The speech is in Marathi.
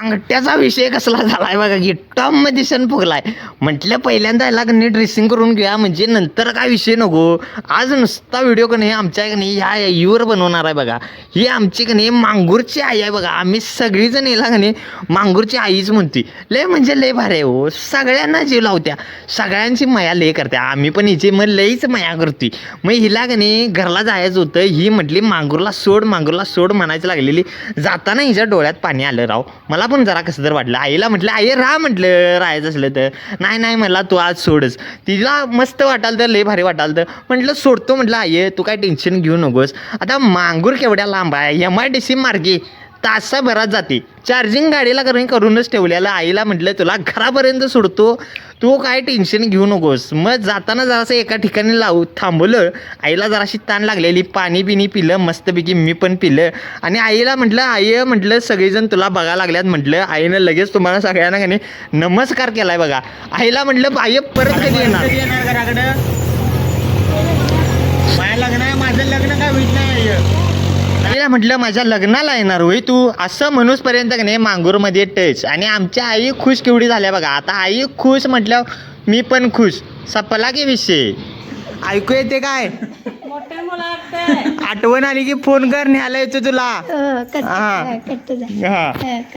अंगठ्याचा विषय कसला झालाय बघा की टॉममध्ये सण फुगलाय. म्हटलं पहिल्यांदा याला का ड्रेसिंग करून घेऊया म्हणजे नंतर काय विषय नको. आज नुसता व्हिडिओ का आमच्या का ह्या आईवर बनवणार आहे बघा. ही आमची का मांगूरची आई आहे बघा. आम्ही सगळीजण याला का मांगूरची आईच म्हणते लय म्हणजे लय भारी आहे हो. सगळ्यांना जीव लावत्या. सगळ्यांची माया लय करत्या. आम्ही पण हिची मग लईच माया करते मग हिला का नाही घरला जायचं होतं. ही म्हटली मांगूरला सोड मांगूरला सोड म्हणायची लागलेली. जाताना हिच्या डोळ्यात पाणी आलं राव. मला पण जरा कसं तर वाटलं. आईला म्हटलं आई राहा म्हटलं राहायचं असलं तर. नाही नाही मला तू आज सोडच. तिला मस्त वाटाल तर लय भारी वाटाल तर. म्हटलं सोडतो म्हटलं आई तू काय टेन्शन घेऊ नकोस. आता मांगूर केवढ्या लांब आहे? एम आय डी सी मार्गे. तासाभरात जाते. चार्जिंग गाडीला करून करूनच ठेवलेलं आईला म्हटलं तुला घरापर्यंत सोडतो. तू काय टेन्शन घेऊ नकोस. मग जाताना जरासं एका ठिकाणी लावू थांबवलं. आईला जराशी ताण लागलेली. पाणी बिणी पिलं. मस्तपैकी मी पण पिलं. आणि आईला म्हटलं आई म्हटलं सगळेजण तुला बघा लागल्यात म्हटलं. आईनं लगेच तुम्हाला सगळ्यांना नमस्कार केलाय बघा. आईला म्हटलं आई परत कधी येणार? आईला म्हटलं माझ्या लग्नाला येणार होय तू. असं म्हणूसपर्यंत का नाही मांगूरमध्ये टच. आणि आमच्या आई खुश केवढी झाल्या बघा. आता आई खुश म्हटल्यावर मी पण खुश. सपला की विषय? ऐकू येते काय? आठवण आली की फोन कर न्यायला येतो तुला. हो, कट. कट हा